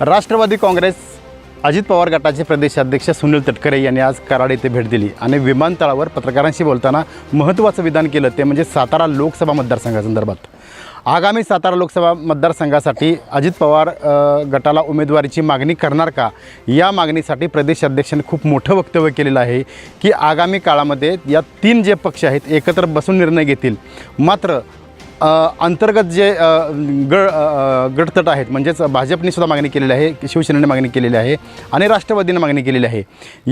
राष्ट्रवादी काँग्रेस अजित पवार गटाचे प्रदेशाध्यक्ष सुनील तटकरे यांनी आज कराड येथे भेट दिली आणि विमानतळावर पत्रकारांशी बोलताना महत्त्वाचं विधान केलं ते म्हणजे सातारा लोकसभा मतदारसंघासंदर्भात. आगामी सातारा लोकसभा मतदारसंघासाठी अजित पवार गटाला उमेदवारीची मागणी करणार का? या मागणीसाठी प्रदेशाध्यक्षांनी खूप मोठं वक्तव्य केलेलं आहे की आगामी काळामध्ये या तीन जे पक्ष आहेत एकत्र बसून निर्णय घेतील. मात्र अंतर्गत जे गड गटतट आहेत म्हणजेच भाजपने सुद्धा मागणी केलेली आहे शिवसेनेने मागणी केलेली आहे आणि राष्ट्रवादीने मागणी केलेली आहे.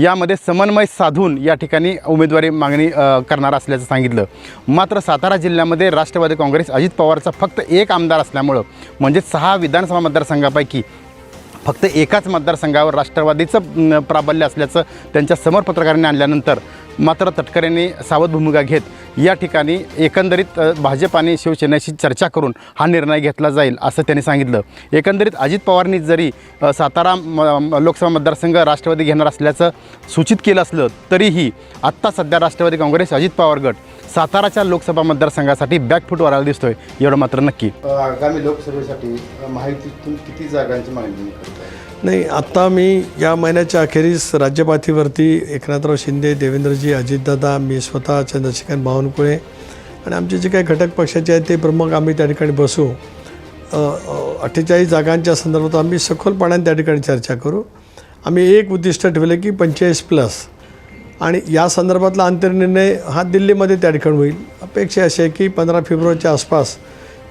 यामध्ये समन्वय साधून या ठिकाणी उमेदवारी मागणी करणार असल्याचं सांगितलं. मात्र सातारा जिल्ह्यामध्ये राष्ट्रवादी काँग्रेस अजित पवारचा फक्त एक आमदार असल्यामुळं म्हणजे सहा विधानसभा मतदारसंघापैकी फक्त एकाच मतदारसंघावर राष्ट्रवादीचं प्राबल्य असल्याचं त्यांच्यासमोर पत्रकारांनी आणल्यानंतर मात्र तटकरेंनी सावध भूमिका घेत या ठिकाणी एकंदरीत भाजप आणि शिवसेनेशी चर्चा करून हा निर्णय घेतला जाईल असं त्यांनी सांगितलं. एकंदरीत अजित पवारांनी जरी सातारा म- लोकसभा मतदारसंघ राष्ट्रवादी घेणार असल्याचं सूचित केलं असलं तरीही आत्ता सध्या राष्ट्रवादी काँग्रेस अजित पवार गट साताराच्या लोकसभा मतदारसंघासाठी बॅकफूट वरायला दिसतोय. एवढं मात्र नक्की. आगामी लोकसभेसाठी माहितीतून किती जागांची मागणी नाही आत्ता मी या महिन्याच्या अखेरीस राज्यपाथीवरती एकनाथराव शिंदे देवेंद्रजी अजितदादा मी स्वतः चंद्रशेखर बावनकुळे आणि आमचे जे काही घटक पक्षाचे आहेत ते प्रमुख आम्ही त्या ठिकाणी बसू. अठ्ठेचाळीस जागांच्या संदर्भात आम्ही सखोलपणाने त्या ठिकाणी चर्चा करू. आम्ही एक उद्दिष्ट ठेवलं की पंचेचाळीस प्लस आणि या संदर्भातला अंतर्निर्णय हा दिल्लीमध्ये त्या ठिकाणी होईल. अपेक्षा अशी आहे की पंधरा फेब्रुवारीच्या आसपास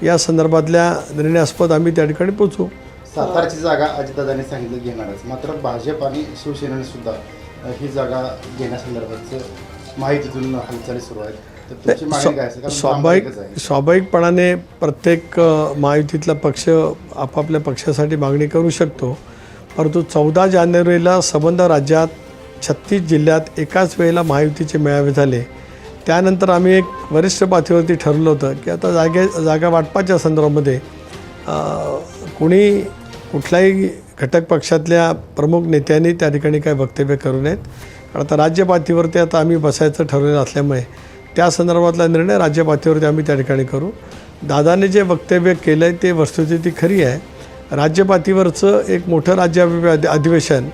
या संदर्भातल्या निर्णयास्पद आम्ही त्या ठिकाणी पोचू सातारची जागा अजितदादांनी सांगितलं घेणारच. मात्र भाजप आणि शिवसेनेने सुद्धा ही जागा घेण्यासंदर्भातचं माहितीतून हालचाली सुरू आहेत. स्वाभाविक. स्वाभाविकपणाने प्रत्येक महायुतीतला पक्ष आपापल्या पक्षासाठी मागणी करू शकतो. परंतु चौदा जानेवारीला संबंध राज्यात छत्तीस जिल्ह्यात एकाच वेळेला महायुतीचे मेळावे झाले. त्यानंतर आम्ही एक वरिष्ठ पातळीवरती ठरवलं होतं की आता जागे जागा वाटपाच्या संदर्भामध्ये कुणी कुठल्याही घटक पक्षातल्या प्रमुख नेत्यांनी त्या ठिकाणी काही वक्तव्य करू नयेत. कारण आता राज्य पातळीवरती आता आम्ही बसायचं ठरवलेलं असल्यामुळे त्या संदर्भातला निर्णय राज्य पातळीवरती आम्ही त्या ठिकाणी करू. दादाने जे वक्तव्य केलं आहे ते वस्तुस्थिती खरी आहे. राज्य पातळीवरचं एक मोठं राज्य अधिवेशन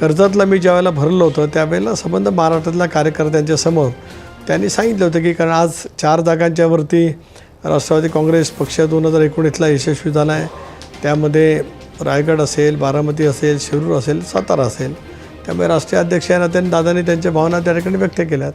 कर्जतला मी ज्यावेळेला भरलं होतं त्यावेळेला संबंध महाराष्ट्रातल्या कार्यकर्त्यांच्या समोर त्यांनी सांगितलं होतं की कारण आज चार जागांच्यावरती राष्ट्रवादी काँग्रेस पक्ष दोन हजार एकोणीसला यशस्वी झाला आहे. त्यामध्ये रायगड असेल बारामती असेल शिरूर असेल सातारा असेल. त्यामुळे राष्ट्रीय अध्यक्ष यांना त्यांनी दादांनी त्यांच्या भावना त्या ठिकाणी व्यक्त केल्यात.